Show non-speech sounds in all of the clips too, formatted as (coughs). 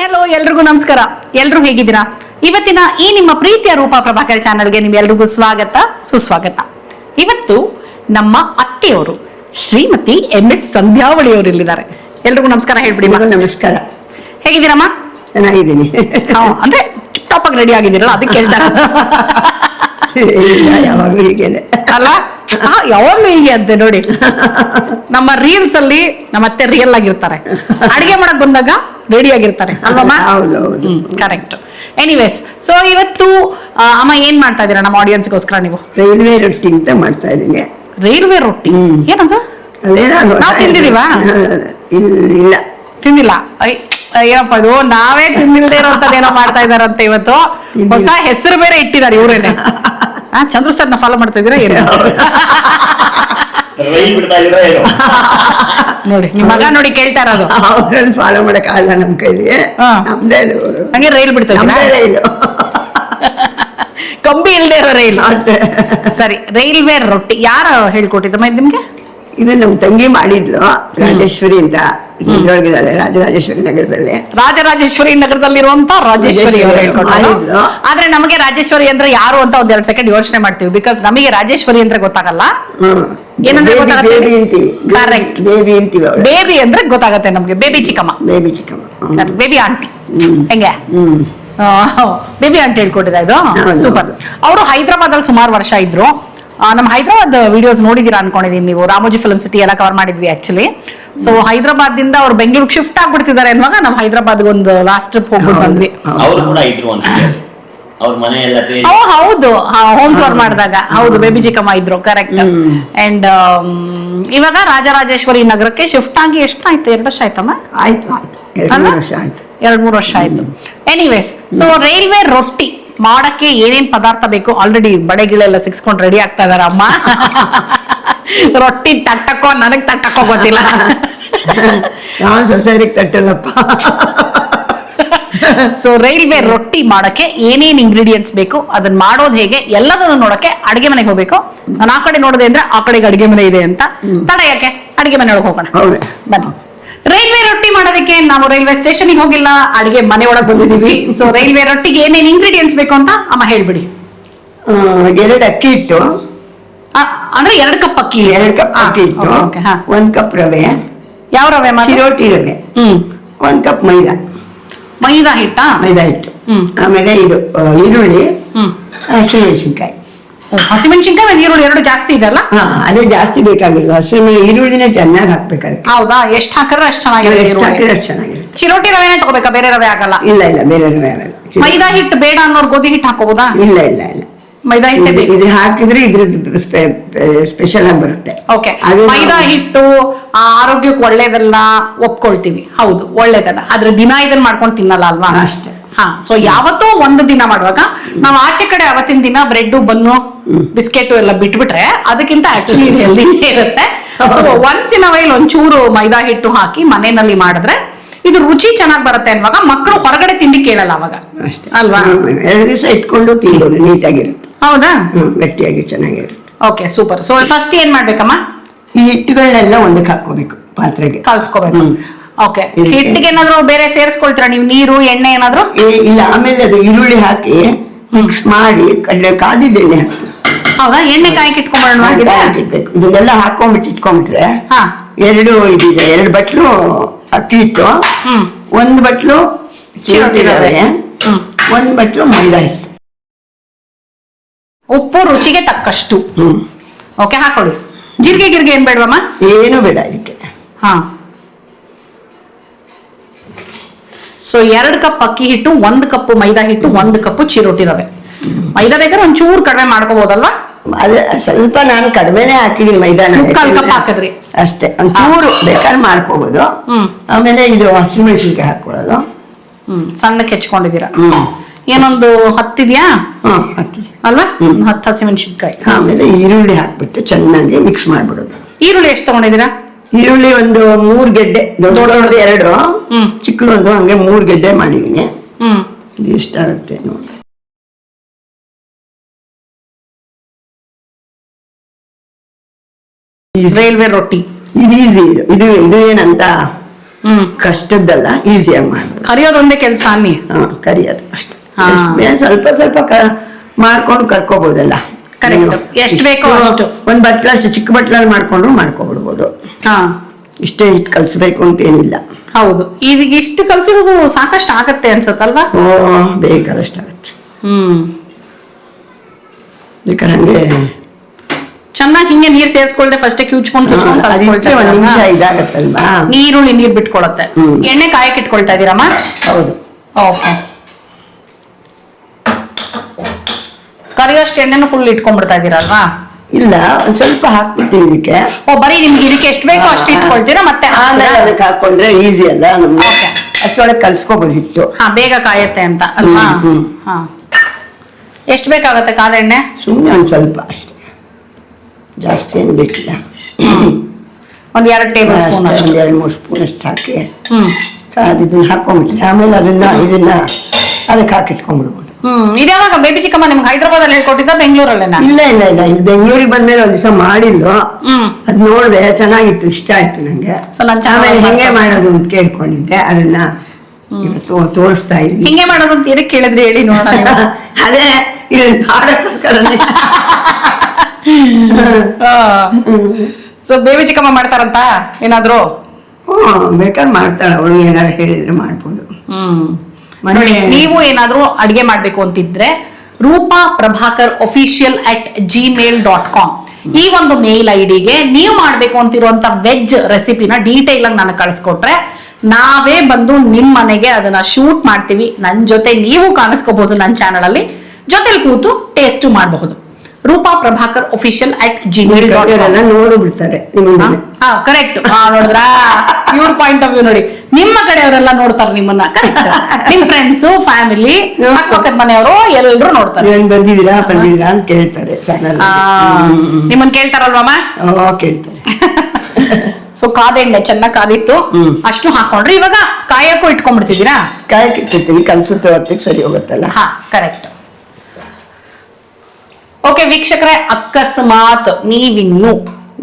Hello ಎಲ್ರಿಗೂ ನಮಸ್ಕಾರ. ಎಲ್ರು ಹೇಗಿದ್ದೀರಾ? ಇವತ್ತಿನ ಈ ನಿಮ್ಮ ಪ್ರೀತಿಯ ರೂಪ ಪ್ರಭಾಕರ್ ಚಾನಲ್ಗೆ ನಿಮ್ಗೆಲ್ರಿಗೂ ಸ್ವಾಗತ ಸುಸ್ವಾಗತ. ಇವತ್ತು ನಮ್ಮ ಅತ್ತೆಯವರು ಶ್ರೀಮತಿ ಎಂ ಎಸ್ ಸಂಧ್ಯಾವಳಿ ಅವರು ಇಲ್ಲಿದ್ದಾರೆ. ಎಲ್ರಿಗೂ ನಮಸ್ಕಾರ ಹೇಳ್ಬಿಡಿ ನಮಸ್ಕಾರ. ಹೇಗಿದ್ದೀರಮ್ಮ? ಚೆನ್ನಾಗಿದ್ದೀನಿ. ಅಂದ್ರೆ ಟಾಪ್ ಆಗಿ ರೆಡಿ ಆಗಿದ್ದೀರಲ್ಲ ಅದಕ್ಕೆ ಹೇಳ್ತಾರೆ. ಇಲ್ಲ, ಯಾವಾಗ್ಲೂ ಹೀಗೇನೆ. ಅಲ್ಲ? ಹಾ, ಯಾವಾಗ್ಲೂ ಹೀಗೆ ಅಂತೆ ನೋಡಿ. ನಮ್ಮ ರೀಲ್ಸ್ ಅಲ್ಲಿ ನಮ್ಮ ಅತ್ತೆ ರಿಯಲ್ ಆಗಿರ್ತಾರೆ. ಅಡಿಗೆ ಮಾಡಕ್ ಬಂದಾಗ ರೆಡಿ ಆಗಿರ್ತಾರೆ ಅಲ್ವಮ್ಮ ಹೌದು ಹೌದು. ಕರೆಕ್ಟ್ ಎನಿವೇಸ್ ಸೊ ಇವತ್ತು ಆ, ಅಮ್ಮ ಏನ್ ಮಾಡ್ತಾ ಇದೀರಾ ನಮ್ಮ ಆಡಿಯನ್ಸ್ ಗೋಸ್ಕರ ನೀವು? ರೈಲ್ವೆ ರೊಟ್ಟಿ ಅಂತ ಮಾಡ್ತಾ ಇದ್ದೀನಿ. ರೈಲ್ವೆ ರೊಟ್ಟಿ? ಹ್ಮ್. ಏನದು? ಅದೇನೋ ನಾವ್ ತಿಂದಿದೀವಾ? ಇಲ್ಲ ಇಲ್ಲ. ತಿಂದಿಲ್ಲ. ಐ ಏನಪ್ಪ ಇದು ನಾವೇ ತಿಂದಿಲ್ದೇ ಇರೋಂಥದ್ದೇನೋ ಮಾಡ್ತಾ ಇದಾರಂತೆ ಇವತ್ತು. ಹೊಸ ಹೆಸರು ಬೇರೆ ಇಟ್ಟಿದ್ದಾರೆ ಇವರೇನೆ. (laughs) ಆ ಚಂದ್ರು ಸರ್ನ ಫಾಲೋ ಮಾಡ್ತಾ ಇದೀರಾ ಏನು ರೈಲ್ ಬಿಡ್ತಾ ಇದೀರಾ ಏನು ನೋಡಿ ನಿಮ್ ಮಗ ನೋಡಿ ಕೇಳ್ತಾ ಇರೋದು ಅವ್ರನ್ನ ಫಾಲೋ ಮಾಡಕ್ಕಾಗಲ್ಲ ನಮ್ ಕೈಲಿ ಹಾ. ನಮ್ದೇ ಇದು ಅವ್ರು. ಹಂಗೆ ರೈಲ್ ಬಿಡ್ತಾ ನಮ್ದೇ ಇದ್ದೀರಾ? ರೈಲು ಕಂಬಿ ಇಲ್ದೇ ಇರೋ ರೈಲ್ ಅದೇ. ಸರಿ ರೈಲ್ವೆ ರೊಟ್ಟಿ ಯಾರು ಹೇಳ್ಕೊಟ್ಟಿದ್ದಮ್ಮ ಇದು ನಿಮ್ಗೆ ಇದು ನಮ್ ತಂಗಿ ಮಾಡಿದ್ಲು ರಾಜೇಶ್ವರಿ ಅಂತ. ಇದ್ರೊಳಗಿದ್ದಾಳೆ ರಾಜರಾಜೇಶ್ವರಿ ನಗರದಲ್ಲಿ. ರಾಜರಾಜೇಶ್ವರಿ ನಗರದಲ್ಲಿರುವಂತ ರಾಜೇಶ್ವರಿ ಅವರು ಮಾಡಿದ್ಲು. ಆದ್ರೆ ನಮಗೆ ರಾಜೇಶ್ವರಿ ಅಂದ್ರೆ ಯಾರು ಅಂತ ಒಂದ್ ಎರಡ್ ಸೆಕೆಂಡ್ ಯೋಚನೆ ಮಾಡ್ತೀವಿ. ಬಿಕಾಸ್ ನಮಗೆ ರಾಜೇಶ್ವರಿ ಅಂದ್ರೆ ಗೊತ್ತಾಗಲ್ಲ. ಏನಂದ್ರೆ ಗೊತ್ತಾಗತ್ತೆ? ಬೇಬಿ ಅಂತೀವಿ. Correct. ಬೇಬಿ ಅಂತೀವಿ ಅವಳು. ಬೇಬಿ ಅಂದ್ರೆ ಗೊತ್ತಾಗತ್ತೆ ನಮ್ಗೆ. ಬೇಬಿ ಚಿಕ್ಕಮ್ಮ. ಬೇಬಿ ಚಿಕ್ಕಮ್ಮ. ಹ್ಮ್. ಬೇಬಿ ಆಂಟಿ ಹ್ಮ್. ಹೆಂಗೆ? ಹ್ಮ್. ಬೇಬಿ ಆಂಟಿ ಹೇಳ್ಕೊಟ್ಟಿದ ಇದು? ಹೌದು, ಸೂಪರ್. ಅವರು ಹೈದರಾಬಾದ್ ಅಲ್ಲಿ ಸುಮಾರು ವರ್ಷ ಇದ್ರು. ನಮ್ಮ ಹೈದರಾಬಾದ್ ವಿಡಿಯೋಸ್ ನೋಡಿದೀರಾ ಅನ್ಕೊಂಡಿದೀನಿ ನೀವು. ರಾಮೋಜಿ ಫಿಲ್ಮ್ ಸಿಟಿ ಎಲ್ಲ ಕವರ್ ಮಾಡಿದ್ವಿ ಆಕ್ಚುಲಿ ಸೊ ಹೈದರಾಬಾದ್ ದಿಂದ ಅವ್ರು ಬೆಂಗಳೂರಿಗೆ ಶಿಫ್ಟ್ ಆಗ್ಬಿಡ್ತಿದ್ದಾರೆ ಅನ್ವಾಗ ನಾವು ಹೈದರಾಬಾದ್ ಒಂದು ಲಾಸ್ಟ್ ಟ್ರಿಪ್ ಹೋಗ್ಬಿಟ್ಟು ಬಂದ್ವಿ. ಅವ್ರು ಕೂಡ ಇದ್ರು ಅಂತ ಅವ್ರ ಮನೆ ಎಲ್ಲ ಓ ಹೌದು. ಹೋಮ್ ಟೂರ್ ಮಾಡಿದಾಗ. ಹೌದು ಬೇಬಿ ಚಿಕ್ಕಮ್ಮ ಇದ್ರು ಕರೆಕ್ಟ್. ಅಂಡ್ ಇವಾಗ ರಾಜರಾಜೇಶ್ವರಿ ನಗರಕ್ಕೆ ಶಿಫ್ಟ್ ಆಗಿ ಎಷ್ಟು ಆಯ್ತು ಎರಡು ವರ್ಷ ಆಯ್ತಮ್ಮ? ಆಯ್ತು ಆಯ್ತು. ಎರಡು ವರ್ಷ ಆಯ್ತು. ಎರಡ್ ಮೂರು ವರ್ಷ ಆಯ್ತು. ಎನಿವೇಸ್ ಸೊ ರೈಲ್ವೆ ರೊಟ್ಟಿ. ಮಾಡಕ್ಕೆ ಏನೇನ್ ಪದಾರ್ಥ ಬೇಕು ಆಲ್ರೆಡಿ ಬಡೆಗಳೆಲ್ಲ ಸಿಕ್ಸ್ಕೊಂಡು ರೆಡಿ ಆಗ್ತಾ ಇದಾರ ಅಮ್ಮ. ರೊಟ್ಟಿ ತಟ್ಟಕ್ಕೋ ನನಗ್ ತಟ್ಟಕ್ಕೋ ಗೊತ್ತಿಲ್ಲ. ನಾನು ಸೊಸೈರಿಗೆ ತಟ್ಟಲ್ಲಪ್ಪ. ಸೊ ರೈಲ್ವೆ ರೊಟ್ಟಿ ಮಾಡಕ್ಕೆ ಏನೇನ್ ಇಂಗ್ರೀಡಿಯೆಂಟ್ಸ್ ಬೇಕು ಅದನ್ನ ಮಾಡೋದು ಹೇಗೆ ಎಲ್ಲದನ್ನು ನೋಡಕ್ಕೆ ಅಡಿಗೆ ಮನೆಗೆ ಹೋಗ್ಬೇಕು. ನಾನು ಆ ಕಡೆ ನೋಡದೆ ಅಂದ್ರೆ ಆ ಕಡೆಗೆ ಅಡಿಗೆ ಮನೆ ಇದೆ ಅಂತ. ತಡ ಯಾಕೆ? ಅಡಿಗೆ ಮನೆ ಒಳಗೆ ಹೋಗೋಣ ಬನ್ನಿ. ರೈಲ್ವೆ ರೊಟ್ಟಿ ಮಾಡೋದಕ್ಕೆ ನಾವು ರೈಲ್ವೆ ಸ್ಟೇಷನ್ಗೆ ಹೋಗಿಲ್ಲ ಅಡಿಗೆ ಮನೆ ಒಳಗೆ ಬಂದಿದೀವಿ ಸೊ ರೈಲ್ವೆ ರೊಟ್ಟಿಗೆ ಏನೇನು ಇಂಗ್ರೀಡಿಯೆಂಟ್ಸ್ ಬೇಕು ಅಂತ ಅಮ್ಮ ಹೇಳ್ಬಿಡಿ. ಎರಡು ಅಕ್ಕಿ ಇಟ್ಟು ಅಂದ್ರೆ ಎರಡು ಕಪ್ ಅಕ್ಕಿ. ಎರಡು ಕಪ್ ಅಕ್ಕಿ ಇಟ್ಟು ಒಂದ್ ಕಪ್ ರವೆ. ಯಾವ ರವೆ ರೊಟ್ಟಿ ರವೆ. ಹ್ಮ್. ಒಂದ್ ಕಪ್ ಮೈದಾ. ಮೈದಾ ಹಿಟ್ಟಾ? ಮೈದಾ ಹಿಟ್ಟು. ಆಮೇಲೆ ಇದು ಈರುಳ್ಳಿ. ಹಸಿಮೆಣಸಿನ್ಕಾಯಿ ಹಸಿಮೆಣಸಿನ್ಕಾಯಿ ಮತ್ತೆ ಈರುಳ್ಳಿ ಎರಡು ಜಾಸ್ತಿ ಇದೆ ಅಲ್ಲ? ಹಾ ಅದೇ ಜಾಸ್ತಿ ಬೇಕಾಗಿಲ್ಲ ಹಸಿರು ಈರುಳ್ಳಿನ ಚೆನ್ನಾಗಿ ಹಾಕ್ಬೇಕು ಅದಕ್ಕೆ ಹೌದಾ? ಎಷ್ಟು ಹಾಕಿದ್ರೆ ಅಷ್ಟು ಚೆನ್ನಾಗಿರುತ್ತೆ ಎಷ್ಟು ಈರುಳ್ಳಿ. ಹಾಕಿದ್ರೆ ಅಷ್ಟು ಚೆನ್ನಾಗಿರುತ್ತೆ. ಚಿರೋಟಿ ರವೆನೇ ತಗೋಬೇಕಾ? ಬೇರೆ ರವೆ ಆಗಲ್ಲ. ಇಲ್ಲ ಇಲ್ಲ ಬೇರೆ ರವೆ ಆಗಲ್ಲ. ಮೈದಾ ಹಿಟ್ಟು ಬೇಡ ಅನ್ನೋರು ಗೋಧಿ ಹಿಟ್ಟು ಹಾಕೋಬಹುದಾ? ಇಲ್ಲ ಇಲ್ಲ ಇಲ್ಲ. ಮೈದಾ ಹಿಟ್ಟೆ ಇದು- ಬೇಕು. ಇದು ಹಾಕಿದ್ರೆ ಇದ್ರದ್ದು ಸ್ಪೆಷಲ್ ಆಗಿ ಬರುತ್ತೆ. ಓಕೆ ಅದು ನಾವು- ಮೈದಾ ಹಿಟ್ಟು ಆ, ಆರೋಗ್ಯಕ್ಕೆ ಒಳ್ಳೇದಲ್ಲ ಒಪ್ಕೊಳ್ತೀವಿ. ಹೌದು ಒಳ್ಳೇದಲ್ಲ. ಆದ್ರೆ ದಿನ ಇದನ್ನ ಮಾಡ್ಕೊಂಡು ತಿನ್ನಲ್ಲ ಅಲ್ವಾ? ಅಷ್ಟೇ. ಹಾ ಸೊ ಯಾವತ್ತೋ ಒಂದು ದಿನ ಮಾಡುವಾಗ ನಾವು ಆಚೆ ಕಡೆ ಅವತ್ತಿನ ದಿನ ಬ್ರೆಡ್ ಬನ್ನು ಬಿಸ್ಕೆಟ್ ಎಲ್ಲ ಬಿಟ್ಬಿಟ್ರೆ ಅದಕ್ಕಿಂತ ಆಕ್ಚುಲಿ ಇದು (laughs) ಇರುತ್ತೆ. ಸೊ ಒನ್ಸ್ ಇನ್ ವೈಲ್ ಒಂಚೂರು ಮೈದಾ ಹಿಟ್ಟು ಹಾಕಿ ಮನೆಯಲ್ಲಿ ಮಾಡಿದ್ರೆ ಇದು ರುಚಿ ಚೆನ್ನಾಗಿ ಬರುತ್ತೆ ಅನ್ವಾಗ ಮಕ್ಕಳು ಹೊರಗಡೆ ತಿಂಡಿ ಕೇಳಲ್ಲ ಅವಾಗ. ಅಲ್ವಾ. ಎರಡು ದಿವಸ ಇಟ್ಕೊಂಡು ತಿನ್ನೋದು ನೀಟಾಗಿರುತ್ತೆ. ಹೌದಾ? ಗಟ್ಟಿಯಾಗಿ ಚೆನ್ನಾಗಿರುತ್ತೆ. ಓಕೆ ಸೂಪರ್ ಸೊ ಫಸ್ಟ್ ಏನ್ ಮಾಡ್ಬೇಕಮ್ಮ? ಈ ಹಿಟ್ಟುಗಳನ್ನೆಲ್ಲ ಒಂದಕ್ಕೆ ಹಾಕೋಬೇಕು ಪಾತ್ರೆಗೆ. ಕಲ್ಸ್ಕೋಬೇಕು. ಓಕೆ ಹಿಟ್ಟಿಗೆ ಏನಾದ್ರು ಬೇರೆ ಸೇರಿಸ್ಕೊಳ್ತೀರಾ ನೀವು? ನೀರು ಎಣ್ಣೆ ಏನಾದ್ರು? ಇಲ್ಲ ಆಮೇಲೆ ಅದು ಈರುಳ್ಳಿ ಹಾಕಿ ಮಿಕ್ಸ್ ಮಾಡಿ ಕಡಲೆ ಕಾದಿದ್ದೆಣ್ಣೆ ಹಾಕಿ ಹೌದಾ? ಎಣ್ಣೆ ಕಾಯಿ ಇಟ್ಕೊಂಡ್ಬಿಡೋಣ ಹಾಕಿಡ್ಬೇಕು ಇದನ್ನೆಲ್ಲ ಹಾಕೊಂಡ್ಬಿಟ್ಟು ಇಟ್ಕೊಂಡ್ಬಿಟ್ರೆ ಹಾ. ಎರಡು ಇದಿದೆ. ಎರಡು ಬಟ್ಲು ಅಕ್ಕಿ ಹಿಟ್ಟು ಹ್ಮ್. ಒಂದು ಬಟ್ಲು ಚಿರೋಟಿ ರವೆ ಹ್ಮ್. ಒಂದು ಬಟ್ಲು ಮೈದಾ ಹಿಟ್ಟು. ಉಪ್ಪು ರುಚಿಗೆ ತಕ್ಕಷ್ಟು. ಹ್ಮ್. ಓಕೆ ಹಾಕೊಳ್ಳಿ. ಜೀರಿಗೆ ಗಿರ್ಗೆ ಏನ್ ಬೇಡವಮ್ಮ? ಏನು ಬೇಡ ಇದಕ್ಕೆ. ಹಾ. ಸೊ ಎರಡು ಕಪ್ ಅಕ್ಕಿ ಹಿಟ್ಟು ಒಂದು ಕಪ್ ಮೈದಾ ಹಿಟ್ಟು ಒಂದು ಕಪ್ ಚಿರೋಟಿ ರವೆ. ಮೈದಾ ಬೇಕಾದ್ರೆ ಒಂಚೂರು ಕಡಿಮೆ ಮಾಡ್ಕೋಬಹುದಲ್ವಾ ಅದೇ ಸ್ವಲ್ಪ ನಾನು ಕಡಿಮೆನೆ ಹಾಕಿದೀನಿ ಮೈದಾನ ಮುಕ್ಕಾಲ್ ಕಪ್ ಹಾಕಿದ್ರಿ. ಅಷ್ಟೇ ಒಂಚೂರು ಬೇಕಾದ್ರೆ ಮಾಡ್ಕೋಬಹುದು ಹ್ಮ್. ಆಮೇಲೆ ಇದು ಹಸಿಮೆಣಸಿನ್ಕಾಯಿ ಹಾಕೊಳ್ಳೋದು ಹ್ಮ್ ಸಣ್ಣಕ್ಕೆ ಹೆಚ್ಕೊಂಡಿದ್ದೀರಾ? ಏನೊಂದು ಹತ್ತಿದ್ಯಾ? ಅಲ್ವಾ? ಹತ್ತು ಹಸಿಮೆಣಸಿನ್ಕಾಯಿ. ಆಮೇಲೆ ಈರುಳ್ಳಿ ಹಾಕ್ಬಿಟ್ಟು ಚೆನ್ನಾಗಿ ಮಿಕ್ಸ್ ಮಾಡ್ಬಿಡೋದು. ಈರುಳ್ಳಿ ಎಷ್ಟು ತಗೊಂಡಿದ್ದೀರಾ? ಈರುಳ್ಳಿ ಒಂದು ಮೂರ್ ಗೆಡ್ಡೆ ದೊಡ್ಡ ದೊಡ್ಡದು ಎರಡು. ಚಿಕ್ಕದೊಂದು ಹಂಗೆ ಮೂರ್ ಗೆಡ್ಡೆ ಮಾಡಿದೀನಿ ಇಷ್ಟ ಆಗುತ್ತೆ ನೋಡಿ. ರೈಲ್ವೆ ರೊಟ್ಟಿ. ಇದು ಈಸಿ ಇದು ಇದು ಇದು ಏನಂತ? ಹ್ಮ್. ಕಷ್ಟದ್ದಲ್ಲ ಈಸಿಯಾಗಿ ಮಾಡ್ಬೋದು. ಕರಿಯೋದೊಂದೇ ಕೆಲಸ ಅನ್ನಿ. ಹಾ ಕರಿಯೋದು ಅಷ್ಟೇ. ಸ್ವಲ್ಪ ಸ್ವಲ್ಪ ಕ ಮಾಡ್ಕೊಂಡು ಕರ್ಕೋಬಹುದಲ್ಲ Correct. ಎಷ್ಟು ಬೇಕೋ ಅಷ್ಟು. ಒಂದು ಬಟ್ಲ ಅಷ್ಟು ಚಿಕ್ಕ ಬಟ್ಲಲ್ಲಿ ಮಾಡ್ಕೊಂಡು ಮಾಡ್ಕೊಬಿಡ್ಬೋದು. ಹಾ. ಇಷ್ಟೇ ಇಟ್ಟು ಕಲಿಸ್ಬೇಕು ಅಂತ ಏನಿಲ್ಲ. ಹೌದು. ಈಗ ಇಷ್ಟು ಕಲ್ಸಿರೋದು ಸಾಕಷ್ಟು ಆಗತ್ತೆ ಅನ್ಸತ್ತಲ್ವಾ? ಓ ಬೇಕಾದಷ್ಟಾಗತ್ತೆ ಹ್ಮ್. ಬೇಕಾದ್ರೆ ಹಂಗೆ ಚೆನ್ನಾಗಿ ಹಿಂಗೆ ನೀರ್ ಸೇರಿಸ್ಕೊಳ್ದೆ ಫಸ್ಟ್ ಕ್ಯೂಚ್ಕೊಂಡ್ ಕ್ಯೂಚ್ಕೊಂಡ್ ಅದಕ್ಕೆ ಒಂದ್ ನಿಮಿಷ ಕಲ್ಸ್ಕೊಳ್ತಾ ಇದಾಗತ್ತಲ್ವಾ? ನೀರುಳ್ಳಿ ನೀರ್ ಬಿಟ್ಕೊಳತ್ತೆ. ಎಣ್ಣೆ ಕಾಯಕ್ಕೆ ಇಟ್ಕೊಳ್ತಾ ಇದೀರಮ್ಮ ಹೌದು. ಓಕೆ ಕರಿಯೋಷ್ಟು ಎಣ್ಣೆನು ಫುಲ್ ಇಟ್ಕೊಂಡ್ಬಿಡ್ತಾ ಇದೀರಲ್ವಾ? ಇಲ್ಲ ಒಂದ್ ಸ್ವಲ್ಪ ಹಾಕ್ಬಿಡ್ತೀನಿ ಇದಕ್ಕೆ. ಓ ಬರೀ ನಿಮ್ಗೆ ಇದಕ್ಕೆ ಎಷ್ಟು ಬೇಕೋ ಅಷ್ಟು ಇಟ್ಕೊಳ್ತೀರಾ ಮತ್ತೆ ಆಮೇಲೆ ಅದಕ್ಕೆ ಹಾಕೊಂಡ್ರೆ ಈಸಿ ಅಲ್ಲ ನಮ್ಗೆ Okay. ಅಷ್ಟೊಳಗೆ ಕಲ್ಸ್ಕೊಬೋದು ಹಿಟ್ಟು. ಹಾ ಬೇಗ ಕಾಯತ್ತೆ ಅಂತ ಅಲ್ವಾ? ಹ್ಮ್, ಹ್ಮ್. ಹಾ. ಎಷ್ಟು ಬೇಕಾಗತ್ತೆ ಕಾದ ಎಣ್ಣೆ? ಸುಮ್ಮನೆ ಒಂದ್ ಸ್ವಲ್ಪ ಅಷ್ಟೇ. ಜಾಸ್ತಿ ಏನು ಬೇಕಿಲ್ಲ. ಒಂದ್ ಎರಡು ಟೇಬಲ್ ಸ್ಪೂನ್ ಅಷ್ಟೇ. ಅಷ್ಟು ಒಂದ್ ಎರಡು ಮೂರು ಸ್ಪೂನ್ ಅಷ್ಟು ಹಾಕಿ. ಹ್ಮ್. ಅದನ್ನ ಹಾಕೊಂಡ್ಬಿಟ್ರೆ ಆಮೇಲೆ ಅದನ್ನ ಇದನ್ನ ಅದಕ್ಕೆ ಹಾಕಿಟ್ಕೊಂಡ್ಬಿಡ್ಬೋದು. ಹ್ಮ್ ಇದ್ಯಾವಾಗ ಬೇಬಿ ಚಿಕ್ಕಮ್ಮ ನಿಮ್ಗೆ ಹೈದರಾಬಾದ್ ಅಲ್ಲಿ ಹೇಳ್ಕೊಟ್ಟಿದ್ದ ಬೆಂಗಳೂರಲ್ಲೇನಾ? ಇಲ್ಲ ಇಲ್ಲ ಇಲ್ಲ ಇಲ್ಲಿ ಬೆಂಗಳೂರಿಗೆ ಬಂದ್ಮೇಲೆ ಒಂದ್ ದಿವಸ ಮಾಡಿದ್ಲು. ಹ್ಮ್. ಅದ್ ನೋಡ್ದೆ ಚೆನ್ನಾಗಿತ್ತು ಇಷ್ಟ ಆಯ್ತು ನಂಗೆ. ಸೊ ನಾನ್ ಚೆನ್ನಾಗಿ ಆಮೇಲೆ ಹೆಂಗೆ ಮಾಡೋದು ಅಂತ ಕೇಳ್ಕೊಂಡಿದ್ದೆ ಅದನ್ನ ಇವತ್ತು ತೋರಿಸ್ತಾ ಇದ್ದೀನಿ. ಹಿಂಗೆ ಮಾಡೋದು ಅಂತ ಏನಕ್ಕೆ ಕೇಳಿದ್ರಿ ಹೇಳಿ ನೋಡೋಣ. (laughs) ಅದೇ ಇದು ಮಾಡೋಕ್ಕೋಸ್ಕರನೇ. ಸೊ ಬೇಬಿ ಚಿಕ್ಕಮ್ಮ ಮಾಡ್ತಾರಂತ? ಏನಾದ್ರು? ಹ್ಮ್ ಬೇಕಾದ್ರೆ ಮಾಡ್ತಾಳೆ ಅವಳು ಏನಾರು ಹೇಳಿದ್ರೆ ಮಾಡ್ಬೋದು. ಹ್ಮ್. ನೀವು ಏನಾದ್ರೂ ಅಡಿಗೆ ಮಾಡ್ಬೇಕು ಅಂತಿದ್ರೆ Roopa Prabhakar official at Gmail dot com ಈ ಒಂದು ಮೇಲ್ ಐಡಿಗೆ ನೀವು ಮಾಡ್ಬೇಕು ಅಂತಿರುವಂತ ವೆಜ್ ರೆಸಿಪಿನ ಡೀಟೇಲ್ ಆಗಿ ನನಗೆ ಕಳಿಸ್ಕೊಟ್ರೆ ನಾವೇ ಬಂದು ನಿಮ್ ಮನೆಗೆ ಅದನ್ನ ಶೂಟ್ ಮಾಡ್ತೀವಿ. ನನ್ನ ಜೊತೆ ನೀವು ಕಾಣಿಸ್ಕೋಬಹುದು ನನ್ನ ಚಾನಲ್ ಅಲ್ಲಿ. ಜೊತೆಲಿ ಕೂತು ಟೇಸ್ಟ್ ಮಾಡಬಹುದು. Roopa Prabhakar official at Gmail ನೋಡು ಬಿಡ್ತಾರೆ ನಿಮ್ಮನ್ನ. ಹಾ ಕರೆಕ್ಟ್ ನೋಡಿದ್ರ? ಇವ್ರ ಪಾಯಿಂಟ್ ಆಫ್ ವ್ಯೂ ನೋಡಿ. ನಿಮ್ಮ ಕಡೆಯವರೆಲ್ಲ ನೋಡ್ತಾರೆ ನಿಮ್ಮನ್ನ ಕರೆಕ್ಟ್ ನಿಮ್ ಫ್ರೆಂಡ್ಸ್ ಫ್ಯಾಮಿಲಿ ಅಕ್ಕಪಕ್ಕದ ಮನೆಯವರು ಎಲ್ಲರೂ ನೋಡ್ತಾರೆ. ಬಂದಿದ್ದೀರಾ ಬಂದಿದ್ದೀರಾ ಅಂತ ಕೇಳ್ತಾರೆ ಚಾನಲ್ ಆ, ನಿಮ್ಮನ್ ಕೇಳ್ತಾರಲ್ವಮ್ಮ ಕೇಳ್ತಾರೆ. (laughs) ಸೊ ಕಾದೆಣ್ಣೆ ಚೆನ್ನಾಗಿ ಕಾದಿತ್ತು. ಅಷ್ಟು ಹಾಕೊಂಡ್ರಿ. ಇವಾಗ ಕಾಯಕ್ಕೂ ಇಟ್ಕೊಂಡ್ಬಿಡ್ತಿದ್ದೀರಾ? ಕಾಯಕ್ಕೆ ಇಟ್ಟಿರ್ತೀನಿ. ಕಲ್ಸುತ್ತೆ ಹೊತ್ತಿಗೆ ಸರಿ ಹೋಗುತ್ತಲ್ಲ. ಹಾ ಕರೆಕ್ಟ್ ಓಕೆ ವೀಕ್ಷಕರೇ ಅಕಸ್ಮಾತ್ ನೀವಿನ್ನು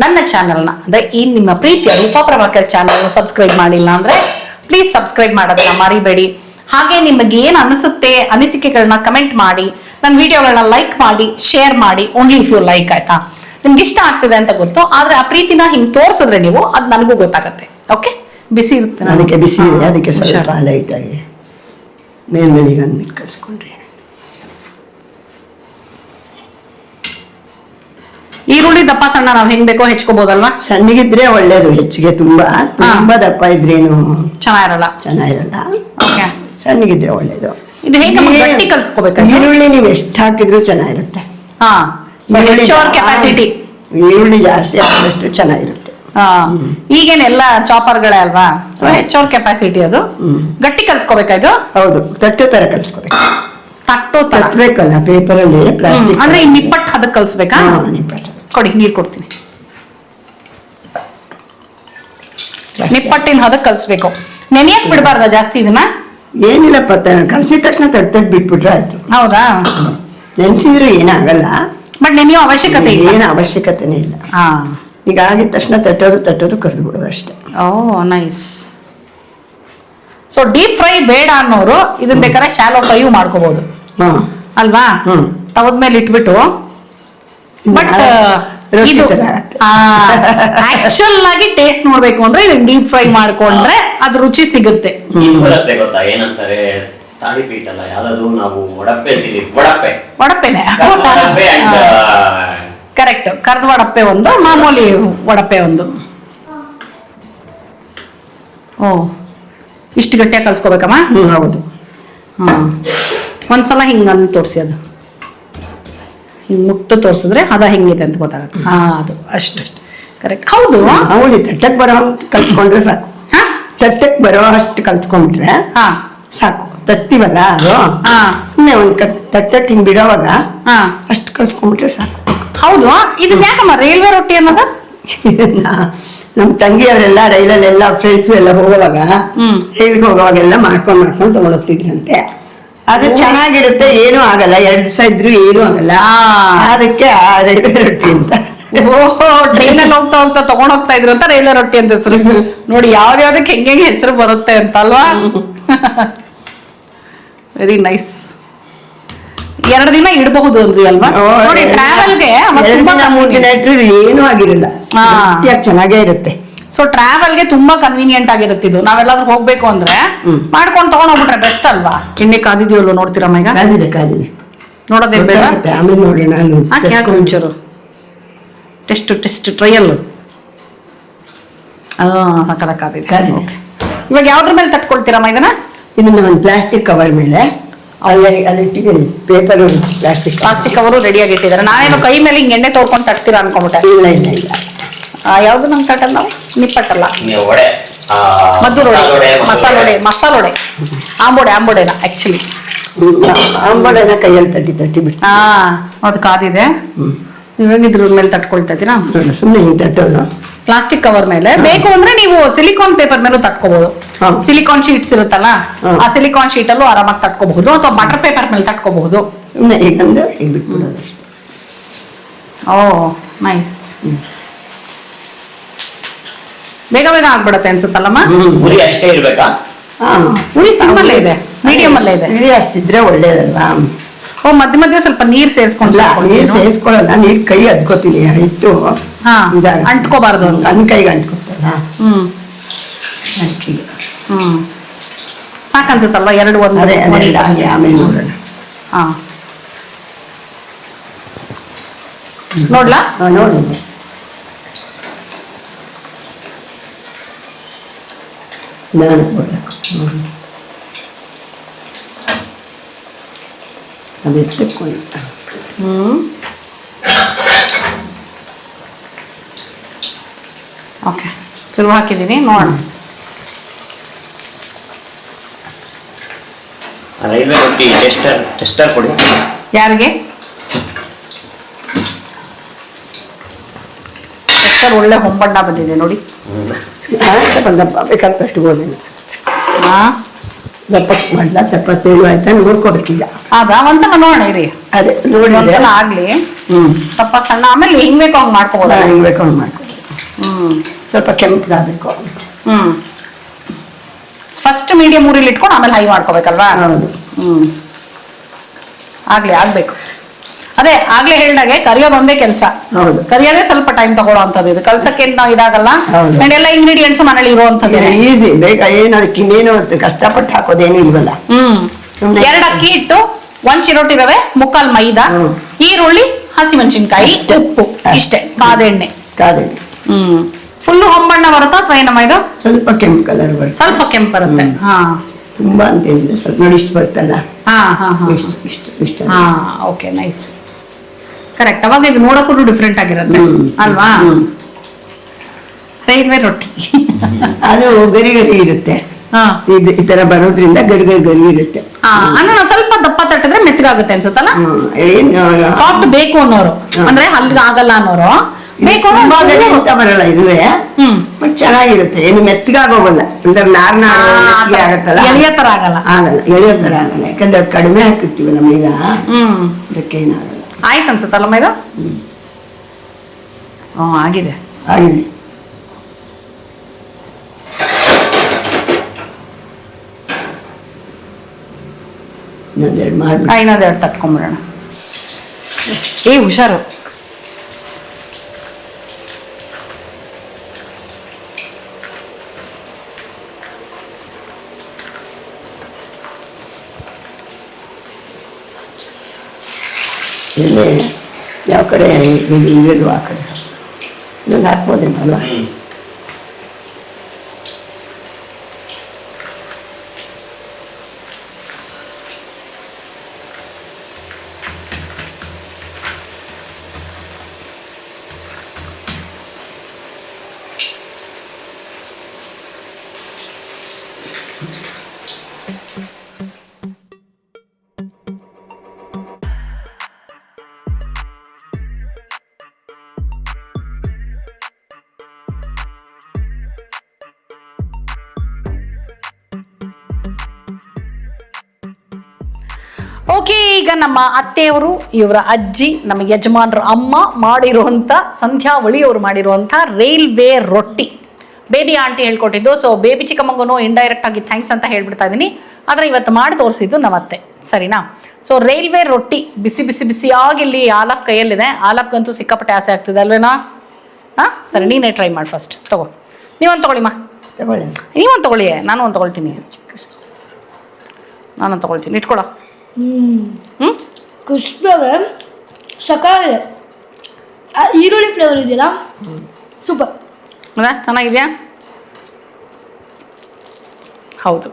ನನ್ನ ಚಾನೆಲ್ನ ಅಂದ್ರೆ ಈ ನಿಮ್ಮ ಪ್ರೀತಿಯ ರೂಪಾ ಪ್ರಭಾಕರ್ ಚಾನೆಲ್ ಸಬ್ಸ್ಕ್ರೈಬ್ ಮಾಡಿಲ್ಲ ಅಂದ್ರೆ ಪ್ಲೀಸ್ ಸಬ್ಸ್ಕ್ರೈಬ್ ಮಾಡೋದನ್ನ ಮರಿಬೇಡಿ. ಹಾಗೆ ನಿಮಗೆ ಏನ್ ಅನಿಸುತ್ತೆ ಅನಿಸಿಕೆಗಳನ್ನ ಕಮೆಂಟ್ ಮಾಡಿ ನನ್ನ ವಿಡಿಯೋಗಳನ್ನ ಲೈಕ್ ಮಾಡಿ ಶೇರ್ ಮಾಡಿ ಓನ್ಲಿ ಇಫ್ ಯು ಲೈಕ್ ಆಯ್ತಾ? ನಿಮ್ಗೆ ಇಷ್ಟ ಆಗ್ತಿದೆ ಅಂತ ಗೊತ್ತು ಆದ್ರೆ ಆ ಪ್ರೀತಿನ ಹಿಂಗ್ ತೋರಿಸಿದ್ರೆ ನೀವು ಅದ್ ನನಗೂ ಗೊತ್ತಾಗತ್ತೆ. ಓಕೆ ಬಿಸಿ ಇರುತ್ತೆ. ಅದಕ್ಕೆ ಬಿಸಿ ಅದಕ್ಕೆ ಸ್ವಲ್ಪ ಹುಷಾರು. ಲೈಟ್ ಆಗಿ. ಮೇಲ್ಮೇಲಿಗೆ ಅಂದ್ಬಿಟ್ಟು ಕಲ್ಸ್ಕೊಂಡ್ರಿ ಈರುಳ್ಳಿ ದಪ್ಪ ಸಣ್ಣ ನಾವ್ ಹೆಂಗ್ ಬೇಕೋ ಹೆಚ್ಕೋಬಹುದಲ್ವಾ ಸಣ್ಣಗಿದ್ರೆ ಒಳ್ಳೇದು ಹೆಚ್ಚಿಗೆ ತುಂಬಾ ತುಂಬಾ ದಪ್ಪ ಇದ್ರೇನು ಚೆನ್ನಾಗಿರಲ್ಲ. ಚೆನ್ನಾಗಿರಲ್ಲ. ಓಕೆ. ಸಣ್ಣಗಿದ್ರೆ ಒಳ್ಳೇದು. ಇದು ಹೇಗೆ ಗಟ್ಟಿ ಕಲ್ಸ್ಕೊಬೇಕಾ? ಈರುಳ್ಳಿ ನೀವು ಎಷ್ಟು ಹಾಕಿದ್ರು ಚೆನ್ನಾಗಿರುತ್ತೆ. ಹಾ. ಕೆಪಾಸಿಟಿ ಈರುಳ್ಳಿ ಜಾಸ್ತಿ ಆದಷ್ಟು ಚೆನ್ನಾಗಿರುತ್ತೆ. ಹಾ. ಈಗೇನೆಲ್ಲ ಚಾಪರ್ಗಳೇ ಅಲ್ವಾ? ಸೊ ಹೆಚ್ಚೋರ್ ಕೆಪಾಸಿಟಿ ಅದು. ಗಟ್ಟಿ ಕಲ್ಸ್ಕೊಬೇಕಾ ಇದು? ಹೌದು. ತಟ್ಟೆ ತರ ಕಲ್ಸ್ಕೊಬೇಕು. ತಟ್ಟೋ ತಟ್ಟಬೇಕಲ್ಲ ಪೇಪರ್ ಅಲ್ಲಿ ಹ್ಮ್. ಪ್ಲಾಸ್ಟಿಕ್ ಅಂದ್ರೆ ನಿಪ್ಪಟ್ಟು ಅದಕ್ಕೆ ಕಲ್ಸ್ಬೇಕಾ? ನಿಪ್ಪಟ್ಟು ಕೊಡಿ ನೀರು ಕೊಡ್ತೀನಿ. ನಿಪ್ಪಟ್ಟಿನ ಹದ ಕಲಿಸ್ಬೇಕು. ನೆನೆಯಕ್ ಬಿಡಬಾರ್ದ ಜಾಸ್ತಿ ಇದನ್ನ? ಏನಿಲ್ಲಪ್ಪ ಕಲಸಿದ ತಕ್ಷಣ ತಟ್ಟ ತಟ್ ಬಿಟ್ಬಿಟ್ರೆ ಆಯ್ತು. ಹೌದಾ? ನೆನೆಸಿದ್ರೆ ಏನಾಗಲ್ಲ ಬಟ್ ನೆನೆಯೋ ಅವಶ್ಯಕತೆ ಇಲ್ಲ. ಏನು ಅವಶ್ಯಕತೆನೇ ಇಲ್ಲ. ಈಗ ಆಗಿದ ತಕ್ಷಣ ತಟ್ಟೋದು ತಟ್ಟೋದು ಕರೆದು ಬಿಡೋದು ಅಷ್ಟೇ. Oh nice. So deep fry ಬೇಡ ಅನ್ನೋರು ಇದನ್ನ ಬೇಕಾದ್ರೆ ಶಾಲೋ ಫ್ರೈಯು ಮಾಡ್ಕೋಬಹುದು ಅಲ್ವಾ? ತವದ ತವದ್ಮೇಲೆ ಇಟ್ಬಿಟ್ಟು ಬಟ್ ರೊಟ್ಟಿ ಇದು ಆಕ್ಚುಲ್ ಆಗಿ ಟೇಸ್ಟ್ ನೋಡ್ಬೇಕು ಅಂದ್ರೆ ಇದನ್ನ ಡೀಪ್ ಫ್ರೈ ಮಾಡ್ಕೊಂಡ್ರೆ ಅದು ರುಚಿ ಸಿಗುತ್ತೆ. ಬರುತ್ತೆ ಗೊತ್ತಾ? ಏನಂತಾರೆ? ತಾಳಿ ಪೀಠ ಅಲ್ಲ ಯಾವ್ದಾದ್ರು ನಾವು ಒಡಪ್ಪೆ ತಿಂತೀವಿ ಒಡಪ್ಪೆ ಒಡಪ್ಪೆನೆ ಒಡಪ್ಪೆ ಕರೆಕ್ಟ್ (laughs) ಕರ್ದ ವಡಪ್ಪೆ ಒಂದು ಮಾಮೂಲಿ ವಡಪ್ಪೆ ಒಂದು. ಓ ಇಷ್ಟು ಗಟ್ಟಿಯಾಗಿ ಕಲ್ಸ್ಕೊಬೇಕಮ್ಮ ಹ್ಮ್ ಹೌದು. ಹ್ಮ್. ಒಂದ್ಸಲ ಹಿಂಗಂದು ತೋರಿಸಿ ಅದು. ಹಿಂಗ್ ಮುಟ್ಟು ತೋರಿಸಿದ್ರೆ ಅದ ಹೆಂಗಿದೆ ಅಂತ ಗೊತ್ತಾಗುತ್ತೆ. ಹಾ ಅದು. ಅಷ್ಟು ಕರೆಕ್ಟ್ ಹೌದು. ಹೌದು ತಟ್ಟಕ್ಕೆ ಬರೋ ಕಲ್ಸ್ಕೊಂಡ್ರೆ ಸಾಕು. ಹಾ? ತಟ್ಟಕ್ಕೆ ಬರೋ ಅಷ್ಟು ಕಲ್ಸ್ಕೊಂಡ್ರೆ ಹಾ. ಸಾಕು. ತಟ್ತೀವಲ್ಲ ಅದು? ಹಾ. ಸುಮ್ಮನೆ ಒಂದು ಕಟ್ ತಟ್ಟಕ್ ಹಿಂಗ್ ಬಿಡೋವಾಗ ಹಾ. ಅಷ್ಟು ಕಲ್ಸ್ಕೊಂಡ್ಬಿಟ್ರೆ ಸಾಕು. ಹೌದು. ಇದು ಯಾಕಮ್ಮ ರೈಲ್ವೆ ರೊಟ್ಟಿ ಅನ್ನೋದು? ನಮ್ಮ ನಮ್ ತಂಗಿಯವರೆಲ್ಲ ರೈಲಲ್ಲೆಲ್ಲ ಫ್ರೆಂಡ್ಸ್ ಎಲ್ಲ ಹೋಗುವಾಗ. ರೈಲ್ಗೆ ಹೋಗುವಾಗೆಲ್ಲ ಮಾಡ್ಕೊಂಡು ಮಾಡ್ಕೊಂಡು ತಗೊಂಡೋಗ್ತಿದ್ರಂತೆ ಅದು ಚೆನ್ನಾಗಿರುತ್ತೆ ಏನೂ ಆಗಲ್ಲ ಎರಡ್ ದಿವಸ ಇದ್ರು ಏನೂ ಆಗಲ್ಲ. ಅದಕ್ಕೆ ಆ ರೈಲ್ವೆ ರೊಟ್ಟಿ ಅಂತ. ಓಹೋ ಟ್ರೈನ್ ಅಲ್ಲಿ ಹೋಗ್ತಾ ಹೋಗ್ತಾ ತಗೊಂಡ್ ಹೋಗ್ತಾ ಇದ್ರು ಅಂತ ರೈಲ್ವೆ ರೊಟ್ಟಿ ಅಂತ ಹೆಸರು. ನೋಡಿ ಯಾವ್ದ್ಯಾವ್ದಕ್ಕೆ ಹೆಂಗೆ ಹೆಸರು ಬರುತ್ತೆ ಅಂತ ಅಲ್ವಾ ವೆರಿ ನೈಸ್ ಎರಡು ದಿನ ಇಡಬಹುದು ಅಂದ್ರಿ ಅಲ್ವಾ? ನೋಡಿ ಟ್ರಾವೆಲ್ಗೆ ಏನು ಆಗಿರಲ್ಲ. ಚೆನ್ನಾಗೇ ಇರುತ್ತೆ. ಸೊ ಟ್ರಾವೆಲ್ಗೆ ತುಂಬಾ ಕನ್ವೀನಿಯಂಟ್ ಆಗಿರುತ್ತೆ ಇದು. ನಾವೆಲ್ಲಾದ್ರೂ ಹೋಗ್ಬೇಕು ಅಂದ್ರೆ ಮಾಡ್ಕೊಂಡು ತಗೊಂಡ್ ಹೋಗ್ಬಿಟ್ರೆ ಬೆಸ್ಟ್ ಅಲ್ವಾ ಎಣ್ಣೆ ಕಾದಿದೆಯಲ್ಲ ನೋಡ್ತೀರಮ್ಮ ಈಗ? ಕಾದಿದೆ ಕಾದಿದೆ. ನೋಡೋದೇ ಬೇಡ? ಆಮೇಲೆ ನೋಡಿ ನಾನು ಹಾಕಿ ಹಾಕಿ ಒಂಚೂರು. ಟೆಸ್ಟ್ ಟೆಸ್ಟ್ ಟ್ರಯಲ್ ಸಕ್ಕದಕ್ಕಾದಿದೆ ಕಾದಿದೆ. ಇವಾಗ ಯಾವ್ದ್ರ ಮೇಲೆ ತಟ್ಕೊಳ್ತೀರಮ್ಮ ಇದನ್ನ? ಇದನ್ನ ಒಂದು ಪ್ಲಾಸ್ಟಿಕ್ ಕವರ್ ಮೇಲೆ ಅಲ್ಲಿ ಅಲ್ಲಿ ಇಟ್ಟಿದ್ದೀನಿ. ಪೇಪರ್ ಪ್ಲಾಸ್ಟಿಕ್ ಪ್ಲಾಸ್ಟಿಕ್ ಅವರು ರೆಡಿಯಾಗಿ ಇಟ್ಟಿದ್ದಾರೆ. ನಾನೇನು ಕೈ ಮೇಲೆ ಹಿಂಗೆ ಎಣ್ಣೆ ಸೋರ್ಕೊಂಡು ತಟ್ತೀರಾ ಅನ್ಕೊಂಡ್ಬಿಟ್ಟೆ. ಇಲ್ಲ ಇಲ್ಲ ಇಲ್ಲ. ಆ, ಯಾವ್ದು ನಂಗೆ ತಟ್ಟಲ್ಲ ನಾವು? ನಿಪ್ಪಟ್ಟಲ್ಲ. ನೀವು ವಡೆ ಆ, ವಡೆ ಮಸಾಲೊಡೆ, ಮಸಾಲೊಡೆ ಮಸಾಲೊಡೆ ಆಂಬೋಡೆ ಆಂಬೋಡೆನ ಆಕ್ಚುಲಿ ಆಂಬೋಡೆನ ಕೈಯಲ್ಲಿ ತಟ್ಟಿ ತಟ್ಟಿ ಬಿಟ್ಟು ಹಾ ಅದು ಕಾದಿದೆ. ಇವಾಗ ಇದ್ರ ಮೇಲೆ ತಟ್ಕೊಳ್ತಾ ಇದ್ದೀರಾ? ಸುಮ್ಮನೆ ಹಿಂಗೆ ತಟ್ಟೋದು. ಪ್ಲಾಸ್ಟಿಕ್ ಕವರ್ ಮೇಲೆ. ಬೇಕು ಅಂದ್ರೆ ನೀವು ಸಿಲಿಕಾನ್ ಪೇಪರ್ ಮೇಲೂ ತಟ್ಕೋಬಹುದು ಸಿಲಿಕಾನ್ ಶೀಟ್ಸ್ ಇರುತ್ತಲ್ಲ ಆ ಸಿಲಿಕಾನ್ ಶೀಟ್ ಅಲ್ಲೂ ಆರಾಮಾಗಿ ತಟ್ಕೋಬಹುದು ಅಥವಾ ಬಟರ್ ಪೇಪರ್ ಮೇಲೆ ತಟ್ಕೋಬಹುದು. ಓ ನೈಸ್. ಬೇಗ ಬೇಗ ಆಗ್ಬಿಡತ್ತೆ ಅನ್ಸುತ್ತಲ್ಲಮ್ಮ? ಉರಿ ಅಷ್ಟೇ ಇರ್ಬೇಕಾ? ಉರಿ ಸಿಮ್ಮಲ್ಲೇ ಇದೆ ಮೀಡಿಯಂ ಅಲ್ಲೇ ಇದೆ. ನೀರು ಅಷ್ಟಿದ್ರೆ ಒಳ್ಳೇದಲ್ವಾ? ಓ ಮಧ್ಯ ಮಧ್ಯೆ ಸ್ವಲ್ಪ ನೀರ್ ಸೇರಿಸ್ಕೊಂಡು ಇಲ್ಲ ನೀರು ಸೇರಿಸ್ಕೊಳ್ಳಲ್ಲ ನೀರು ಕೈ ಅದ್ಕೋತೀನಿ ಹಿಟ್ಟು ಹಾ. ಅಂಟ್ಕೋಬಾರ್ದು ಅಂತ. ನನ್ನ ಕೈಗೆ ಅಂಟ್ಕೋತಲ್ಲ? ಹ್ಮ್. ಹ್ಮ್. ಸಾಕನ್ಸುತ್ತಲ್ವಾ ಎರಡು ಒಂದು ಅದೇ ಅದೇ ಆಮೇಲೆ ನೋಡೋಣ. ಹಾ. ನೋಡ್ಲಾ? ನೋಡು ನಿಧಾನಕ್ಕೆ ಬರ್ಬೇಕು ಹ್ಮ್. ಅದು ಎತ್ತಕ್ಕೊಂಡು ಹ್ಮ್ ಓಕೆ ತಿರುವು ಹಾಕಿದ್ದೀನಿ ನೋಡೋಣ ರೈಲ್ವೆ ರೊಟ್ಟಿ ಟೆಸ್ಟರ್ ಟೆಸ್ಟರ್ ಕೊಡಿ ಯಾರಿಗೆ ಎಷ್ಟರ ಒಳ್ಳೆ ಹೊಂಬಣ್ಣ ಬಂದಿದೆ ನೋಡಿ ಸ್ವಲ್ಪ ದಪ್ಪ ಬೇಕಾದಷ್ಟು ಗೋಧಿ ಹಾ ದಪ್ಪ ಮಾಡಲ ದಪ್ಪ ತೆಳು ಆಯ್ತಾ ನೋಡ್ಕೋಬೇಕೀಗ ಹೌದಾ? ಒಂದ್ಸಲ ನೋಡೋಣ ಇರಿ. ಅದೇ ನೋಡಿ ಒಂದ್ಸಲ ಆಗ್ಲಿ. ತಪ್ಪ ಸಣ್ಣ ಆಮೇಲೆ ಹಿಂಗ್ ಬೇಕು ಹಂಗ್ ಮಾಡ್ಕೋಬೋದ. ಹಿಂಗೆ ಬೇಕು ಹಂಗೆ ಮಾಡ್ಕೊ ಹ್ಮ್. ಸ್ವಲ್ಪ ಕೆಂಪಗಾಗಬೇಕು ಹ್ಮ್. ಫಸ್ಟ್ ಮೀಡಿಯಂ ಊರಿಲಿ ಇಟ್ಕೊಂಡು ಆಮೇಲೆ ಹೈ ಮಾಡ್ಕೋಬೇಕಲ್ವಾ? ಹೌದು. ಹ್ಮ್. ಆಗ್ಲಿ ಆಗ್ಬೇಕು. ಅದೇ ಆಗ್ಲೇ ಹೇಳ್ದಾಗೆ ಕರಿಯೋದು ಒಂದೇ ಕೆಲಸ. ಹೌದು. ಕರಿಯೋದೇ ಸ್ವಲ್ಪ ಟೈಮ್ ತಗೊಳ್ಳೋ ಅಂತದ್ದು ಇದು ಕಲ್ಸಕ್ಕೆ ನಾವು ಇದಾಗಲ್ಲ. ಹೌದು. ಎಲ್ಲ ಇಂಗ್ರೀಡಿಯೆಂಟ್ಸ್ ಮನೇಲಿ ಇರುವಂತದ್ದು ಈಸಿ ಬೇಗ ಏನು ಅದಕ್ಕೆ ಇನ್ನೇನು ಕಷ್ಟಪಟ್ಟು ಹಾಕೋದೇನು ಇಲ್ವಲ್ಲ. ಹ್ಮ್. ಸುಮ್ನೆ- ಎರಡ್ ಅಕ್ಕಿ ಹಿಟ್ಟು ಒಂದ್ ಚಿರೋಟಿ ರವೆ ಮುಕ್ಕಾಲ್ ಮೈದಾ ಹ್ಮ್. ಈರುಳ್ಳಿ ಹಸಿಮೆಣಸಿನ್ಕಾಯಿ ಉಪ್ಪು. ಇಷ್ಟೇ. ಕಾದೆಣ್ಣೆ ಕಾದೆಣ್ಣೆ. ಹ್ಮ್. ಫುಲ್ ಹೊಂಬಣ್ಣ ಬರುತ್ತಾ ಅಥವಾ ಏನಮ್ಮ ಇದು? ಸ್ವಲ್ಪ ಕೆಂಪು ಕಲರ್ ಬರ್ತದೆ ಸ್ವಲ್ಪ ಕೆಂಪು ಬರುತ್ತೆ. ಹಾ. ತುಂಬಾ ಅಂತೇನಿಲ್ಲ ಸ್ವಲ್ಪ ನೋಡಿ ಇಷ್ಟು ಬರ್ತಲ್ಲ ಹಾ ಹಾ ಹಾ. ಇಷ್ಟು ಇಷ್ಟು ಇಷ್ಟು ಹಾ ಓಕೆ ನೈಸ್. ಕರೆಕ್ಟ್ ಅವಾಗ ಇದು ನೋಡಕ್ಕೂ ಡಿಫ್ರೆಂಟ್ ಆಗಿರುತ್ತೆ. ಅಲ್ವಾ. ರೈಲ್ವೆ ರೊಟ್ಟಿ. (laughs) ಅದು ಗರಿ ಗರಿ ಇರುತ್ತೆ. ಇದು ಈ ತರ ಬರೋದ್ರಿಂದ ಗರಿ ಗರಿ ಗರಿ ಇರುತ್ತೆ. ಅಣ್ಣ ಸ್ವಲ್ಪ ದಪ್ಪ ತಟ್ಟಿದ್ರೆ ಮೆತ್ತಗಾಗುತ್ತೆ ಅನ್ಸುತ್ತಲ್ಲ? ಏನು ಸಾಫ್ಟ್ ಬೇಕು ಅನ್ನೋರು. ಅಂದ್ರೆ ಹಲ್ಗೆ ಆಗಲ್ಲ ಅನ್ನೋರು. ಬೇಕು ಅಂತ ಬರಲ್ಲ ಇದುವೇ. ಬಟ್ ಚೆನ್ನಾಗಿರುತ್ತೆ. ಏನು ಮೆತ್ತಗಾಗೋಗಲ್ಲ ಅಂದ್ರೆ ನಾರ್ನ ಆಗತ್ತಲ್ಲ? ಎಳೆಯ ತರ ಆಗಲ್ಲ. ಆಗಲ್ಲ ಎಳೆಯೋ ತರ ಆಗಲ್ಲ. ಯಾಕಂದ್ರೆ ಕಡಿಮೆ ಹಾಕಿರ್ತೀವಿ ನಮ್ಮೀಗ ಹ್ಮ್. ಅದಕ್ಕೆ ಏನಾಗಲ್ಲ. ಆಯ್ತು ಅನ್ಸುತ್ತಲ್ಲಮ್ಮ ಇದು? ಹ್ಮ್. ಆಗಿದೆ. ಆಗಿದೆ. ಇನ್ನೊಂದೆರಡು ಮಾಡಿ ಇನ್ನೊಂದೆರಡು ತಟ್ಕೊಂಬಿಡೋಣ ಏ ಹುಷಾರು. ಇಲ್ಲೇ ಯಾವ ಕಡೆ ಇಲ್ಲೂ ಆ ಕಡೆ ನಂಗೆ ಹಾಕ್ಬೋದೇನೋ ಅಲ್ವಾ Thank you. ನಮ್ಮ ಅತ್ತೆಯವರು ಇವರ ಅಜ್ಜಿ ನಮ್ಮ ಯಜಮಾನರು ಅಮ್ಮ ಮಾಡಿರುವಂಥ ಸಂಧ್ಯಾವಳಿ ಅವರು ಮಾಡಿರುವಂಥ ರೈಲ್ವೆ ರೊಟ್ಟಿ. ಬೇಬಿ ಆಂಟಿ ಹೇಳ್ಕೊಟ್ಟಿದ್ದು. ಸೊ ಬೇಬಿ ಚಿಕ್ಕಮ್ಮಗೂ ಇಂಡೈರೆಕ್ಟ್ ಆಗಿ ಥ್ಯಾಂಕ್ಸ್ ಅಂತ ಹೇಳ್ಬಿಡ್ತಾ ಇದ್ದೀನಿ ಆದರೆ ಇವತ್ತು ಮಾಡಿ ತೋರಿಸಿದ್ದು ನಮ್ಮ ಅತ್ತೆ ಸರಿನಾ? ಸೊ ರೈಲ್ವೆ ರೊಟ್ಟಿ ಬಿಸಿ ಬಿಸಿ ಬಿಸಿಯಾಗಿ ಇಲ್ಲಿ ಆಲಪ್ ಕೈಯಲ್ಲಿದೆ. ಆಲಪ್ಗಂತೂ ಸಿಕ್ಕಾಪಟ್ಟೆ ಆಸೆ ಆಗ್ತಿದೆ ಅಲ್ವೇನಾ? ಹಾಂ? ಸರಿ ನೀನೇ ಟ್ರೈ ಮಾಡಿ ಫಸ್ಟ್ ತಗೋ. ನೀವೊಂದು ತಗೊಳ್ಳಿಮ್ಮ. ತಗೊಳ್ಳಿ. ನೀವೊಂದು ತಗೊಳ್ಳಿ. ನಾನು ಒಂದು ತಗೊಳ್ತೀನಿ ನಾನೊಂದು ತಗೊಳ್ತೀನಿ. ಇಟ್ಕೊಳ. ಹ್ಮ್ ಹ್ಞೂ ಕೃಷ್ಣವೇ ಸಕಾಲಿದೆ ಆ ಈರುಳ್ಳಿ ಫ್ಲೇವರ್ ಇದೆಯಲ್ಲ? ಸೂಪರ್ ಅದ ಚೆನ್ನಾಗಿದೆಯಾ? ಹೌದು.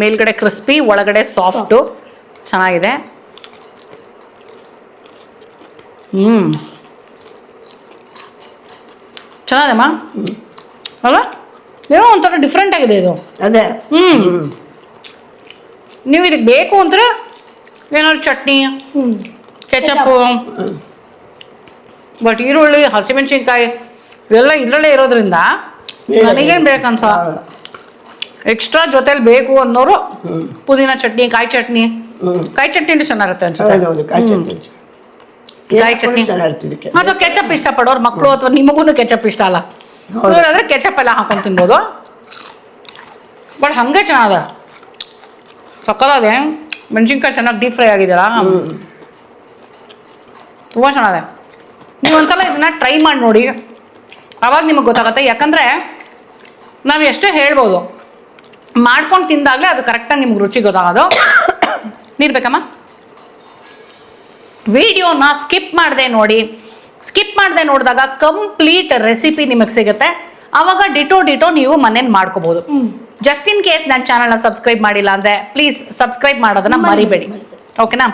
ಮೇಲ್ಗಡೆ ಕ್ರಿಸ್ಪಿ ಒಳಗಡೆ ಸಾಫ್ಟು ಚೆನ್ನಾಗಿದೆ. ಹ್ಞೂ ಚೆನ್ನಾಗಿದೆಮ್ಮ ಅಲ್ವಾ? ಏನೋ ಒಂಥರ ಡಿಫ್ರೆಂಟ್ ಆಗಿದೆ ಇದು. ಅದೇ. ಹ್ಞೂ ನೀವು ಇದಕ್ಕೆ ಬೇಕು ಅಂದರೆ ಏನಾದ್ರು ಚಟ್ನಿ ಕೆಚಪ್ಪು ಬಟ್ ಈರುಳ್ಳಿ ಹಸಿಮೆಣಸಿನ್ಕಾಯಿ ಇವೆಲ್ಲ ಇದರಲ್ಲೇ ಇರೋದ್ರಿಂದ ನನಗೇನು ಬೇಕನ್ಸ ಎಕ್ಸ್ಟ್ರಾ ಜೊತೆಲಿ ಬೇಕು ಅನ್ನೋರು ಪುದೀನ ಚಟ್ನಿ ಕಾಯಿ ಚಟ್ನಿ. ಕಾಯಿ ಚಟ್ನಿ ಚೆನ್ನಾಗಿರುತ್ತೆ ಅನ್ಸುತ್ತೆ ಕಾಯಿ ಚಟ್ನಿ ಅಥವಾ ಕೆಚಪ್ ಇಷ್ಟಪಡೋರು ಮಕ್ಕಳು ಅಥವಾ ನಿಮಗೂ ಕೆಚಪ್ ಇಷ್ಟ ಅಲ್ಲ ಅಂದ್ರೆ ಕೆಚಪ್ ಎಲ್ಲ ಹಾಕೊಂಡು ತಿನ್ಬೋದು ಬಟ್ ಹಂಗೆ ಚೆನ್ನಾಗದ ಸಕ್ಕದಾದೆ ಮೆಣಸಿನ್ಕಾಯಿ ಚೆನ್ನಾಗಿ ಡೀಪ್ ಫ್ರೈ ಆಗಿದೆಯಲ್ಲ? ತುಂಬ ಚೆನ್ನಾಗಿದೆ. ನೀವು ಒಂದ್ಸಲ ಇದನ್ನ ಟ್ರೈ ಮಾಡಿ ನೋಡಿ. ಆವಾಗ ನಿಮಗೆ ಗೊತ್ತಾಗುತ್ತೆ. ಯಾಕಂದರೆ ನಾವು ಎಷ್ಟೇ ಹೇಳ್ಬೋದು ಮಾಡ್ಕೊಂಡು ತಿಂದಾಗಲೇ ಅದು ಕರೆಕ್ಟಾಗಿ ನಿಮ್ಗೆ ರುಚಿ ಗೊತ್ತಾಗೋದು. (coughs) ನೀರು ಬೇಕಮ್ಮ? ವಿಡಿಯೋನ ಸ್ಕಿಪ್ ಮಾಡದೆ ನೋಡಿ. ಸ್ಕಿಪ್ ಮಾಡದೆ ನೋಡಿದಾಗ ಕಂಪ್ಲೀಟ್ ರೆಸಿಪಿ ನಿಮಗೆ ಸಿಗುತ್ತೆ. ಆವಾಗ ಡಿಟೋ ಡಿಟೋ ನೀವು ಮನೇಲಿ ಮಾಡ್ಕೋಬಹುದು ಜಸ್ಟ್ ಇನ್ ಕೇಸ್ ನನ್ನ ಚಾನಲ್ನ ಸಬ್ಸ್ಕ್ರೈಬ್ ಮಾಡಿಲ್ಲ ಅಂದರೆ ಪ್ಲೀಸ್ ಸಬ್ಸ್ಕ್ರೈಬ್ ಮಾಡೋದನ್ನ ಮರಿಬೇಡಿ ಓಕೆನಾ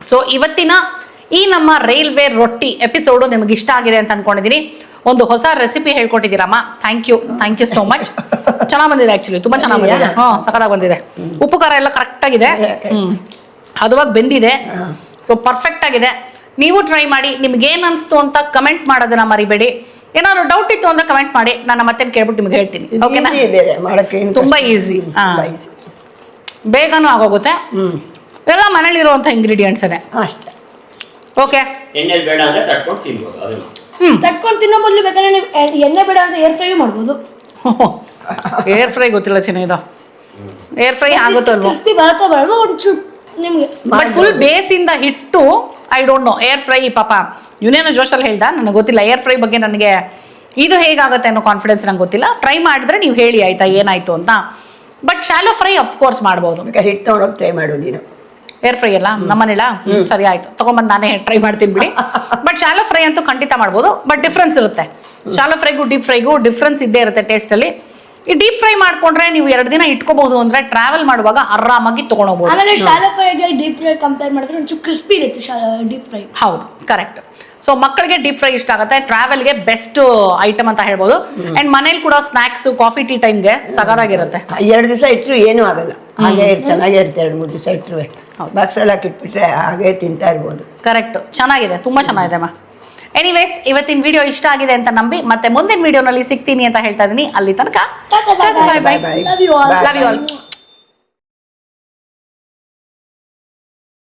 ಸೊ ಇವತ್ತಿನ ಈ ನಮ್ಮ ರೈಲ್ವೆ ರೊಟ್ಟಿ ಎಪಿಸೋಡು ನಿಮಗೆ ಇಷ್ಟ ಆಗಿದೆ ಅಂತ ಅನ್ಕೊಂಡಿದ್ದೀನಿ ಒಂದು ಹೊಸ recipe ಹೇಳ್ಕೊಟ್ಟಿದ್ದೀರಮ್ಮ. Thank you thank you so much ಚೆನ್ನಾಗಿ ಬಂದಿದೆ ಆ್ಯಕ್ಚುಲಿ ತುಂಬ ಚೆನ್ನಾಗಿ ಬಂದಿದೆ. ಹಾಂ ಸಖತ್ತಾಗಿ ಬಂದಿದೆ. ಉಪ್ಪು ಖಾರ ಎಲ್ಲ ಕರೆಕ್ಟ್ ಆಗಿದೆ. ಹ್ಮ್. ಹದವಾಗಿ ಬೆಂದಿದೆ. ಸೊ ಪರ್ಫೆಕ್ಟ್ ಆಗಿದೆ. ನೀವು ಟ್ರೈ ಮಾಡಿ. ನಿಮ್ಗೆ ಏನ್ ಅನ್ಸ್ತು ಅಂತ ಕಮೆಂಟ್ ಮಾಡೋದನ್ನ ಮರಿಬೇಡಿ. ಏನಾದ್ರು ಡೌಟ್ ಇತ್ತು ಅಂದ್ರೆ ಕಮೆಂಟ್ ಮಾಡಿ. ನಾನು ಮತ್ತೆ ಕೇಳ್ಬಿಟ್ಟು ನಿಮ್ಗೆ ಹೇಳ್ತೀನಿ. ಓಕೆನಾ ಈಸಿ ಬೇರೆ ಮಾಡಕ್ಕೆ ತುಂಬಾ easy. ಬೇಗನೂ ಆಗೋಗುತ್ತೆ. ಎಲ್ಲ ಮನೇಲಿರುವಂಥ ಇಂಗ್ರೀಡಿಯೆಂಟ್ಸೇ ಅಷ್ಟೇ. ಓಕೆ ಎಣ್ಣೆಲಿ ಬೇಡ ಅಂದ್ರೆ ತಟ್ಕೊಂಡು ತಿನ್ಬೋದು ಅದನ್ನು ಹ್ಮ್. ತಟ್ಕೊಂಡು ತಿನ್ನೋ ಬದಲು ಬೇಕಾದ್ರೆ ನೀವು ಎ- ಎಣ್ಣೆ ಬೇಡ ಅಂತ ಏರ್ ಫ್ರೈ ಮಾಡ್ಬೋದು. (laughs) ಏರ್ ಫ್ರೈ ಗೊತ್ತಿಲ್ಲ ಚೆನ್ನಾಗಿದ ಏರ್ ಫ್ರೈ ಆಗುತ್ತಲ್ವಾ? ಕ್ರಿಸ್ಪಿ ಬರುತ್ತೋ ಬರಲ್ವೋ ಒಂಚೂರು ನಿಮಗೆ. ಬಟ್ ಫುಲ್ ಬೇಸಿಂದ ಹಿಟ್ಟು I don't know air fry ಪಾಪ. ಇವನೇನೋ ಜೋಶಲ್ಲಿ ಹೇಳ್ದ ನನಗೆ ಗೊತ್ತಿಲ್ಲ ಏರ್ ಫ್ರೈ ಬಗ್ಗೆ ನನಗೆ ಇದು ಹೇಗಾಗುತ್ತೆ ಅನ್ನೋ ಕಾನ್ಫಿಡೆನ್ಸ್ ನಂಗೆ ಗೊತ್ತಿಲ್ಲ. ಟ್ರೈ ಮಾಡಿದ್ರೆ ನೀವು ಹೇಳಿ ಆಯ್ತಾ ಏನಾಯ್ತು ಅಂತ. ಬಟ್ ಶಾಲೋ ಫ್ರೈ ಅಫ್ಕೋರ್ಸ್ ಮಾಡ್ಬೋದು. ಬೇಕಾದ್ರೆ ಹಿಟ್ಟು ತೊಗೊಂಡೋಗಿ ಟ್ರೈ ಮಾಡು ನೀನು. ಏರ್ ಫ್ರೈ ಅಲ್ಲ? ನಮ್ಮನೆಲ್ಲ ಸರಿ ಆಯ್ತು. ತಗೊಂಬಂದು ನಾನೇ ಟ್ರೈ ಮಾಡ್ತೀನಿ ಬಿಡಿ. ಬಟ್ ಶಾಲೋ ಫ್ರೈ ಅಂತೂ ಖಂಡಿತ ಮಾಡ್ಬೋದು. ಬಟ್ ಡಿಫ್ರೆನ್ಸ್ ಇರುತ್ತೆ. ಶಾಲೋ ಫ್ರೈಗೂ ಡೀಪ್ ಫ್ರೈಗೂ ಡಿಫ್ರೆನ್ಸ್ ಇದ್ದೇ ಇರುತ್ತೆ ಟೇಸ್ಟಲ್ಲಿ ಈ ಡೀಪ್ ಫ್ರೈ ಮಾಡ್ಕೊಂಡ್ರೆ ನೀವು ಎರಡು ದಿನ ಇಟ್ಕೋಬಹುದು ಅಂದ್ರೆ ಟ್ರಾವೆಲ್ ಮಾಡುವಾಗ ಆರಾಮಾಗಿ ತಗೊಂಡೋಗ್ಬೋದು. ಆಮೇಲೆ ಶಾಲೋ ಫ್ರೈಗೆ ಡೀಪ್ ಫ್ರೈ ಕಂಪೇರ್ ಮಾಡಿದ್ರೆ ಒಂಚೂರು ಕ್ರಿಸ್ಪಿ ಇರುತ್ತೆ ಶಾಲಾ ಡೀಪ್ ಫ್ರೈ ಹೌದು ಕರೆಕ್ಟ್ ಸೊ ಮಕ್ಕಳಿಗೆ ಡೀಪ್ ಫ್ರೈ ಇಷ್ಟ ಆಗುತ್ತೆ. ಟ್ರಾವೆಲ್ಗೆ ಬೆಸ್ಟ್ ಐಟಮ್ ಅಂತ ಹೇಳ್ಬೋದು. ಅಂಡ್ ಮನೇಲಿ ಕೂಡ ಸ್ನಾಕ್ಸ್ ಕಾಫಿ ಟೀ ಟೈಮ್ಗೆ ಸಗದಾಗಿರುತ್ತೆ. ಎರಡು ದಿವಸ ಇಟ್ಟರು ಏನೂ ಆಗಲ್ಲ. ಹಾಗೆ ಚೆನ್ನಾಗೇ ಇರುತ್ತೆ ಎರಡು ಮೂರು ದಿವಸ ಇಟ್ಟರು ಬಾಕ್ಸಲ್ಲಿ ಹಾಕಿಟ್ಬಿಟ್ರೆ ಹಾಗೆ ತಿಂತಾ ಇರ್ಬೋದು. ಕರೆಕ್ಟ್ ಚೆನ್ನಾಗಿದೆ. ತುಂಬಾ ಚೆನ್ನಾಗಿದೆ ಅಮ್ಮ. ಎನಿವೇಸ್ ಇವತ್ತಿನ ವಿಡಿಯೋ ಇಷ್ಟ ಆಗಿದೆ ಅಂತ ನಂಬಿ ಮತ್ತೆ ಮುಂದಿನ ವಿಡಿಯೋನಲ್ಲಿ ಸಿಗ್ತೀನಿ ಅಂತ ಹೇಳ್ತಾ ಇದೀನಿ ಅಲ್ಲಿ ತನಕ